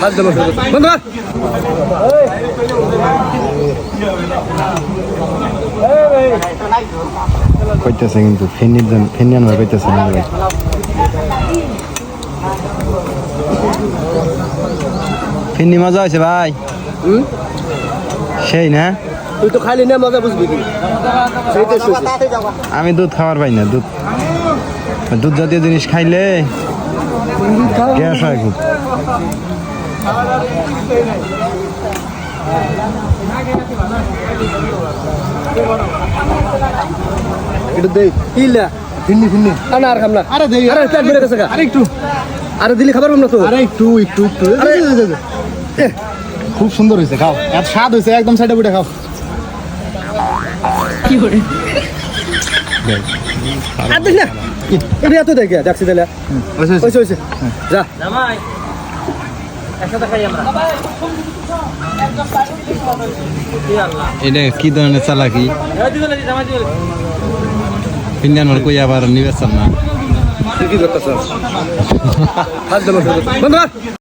হাত জমা শুরু করো। বন্ধ কর। কইতেছে কিন্তু ফেনির দাম ফেনি আনবার কইতেছে না ভাই। ফেনি মজা হয়েছে ভাই। সেই না? তুই তো খালি না মজা বুঝবি। আমি দুধ খাবার পাই না দুধ। দুধ জাতীয় জিনিস খাইলে গ্যাস হয় খুব। দেই। ইলা না না আর খাম না। আরে দেই। আরে গেছে আরে একটু। আরে দিলি খাবার না তো? আরে একটু একটু একটু। খুব সুন্দর হয়েছে খাও। এত স্বাদ হয়েছে একদম সাইডে বুটে খাও। আর দিস না? এটা এত দেখে যাচ্ছি তাহলে যা। এটা কি ধরনের চালাকি? ফিনি আনবার কই আবার নিবেশন না? কি করতেছ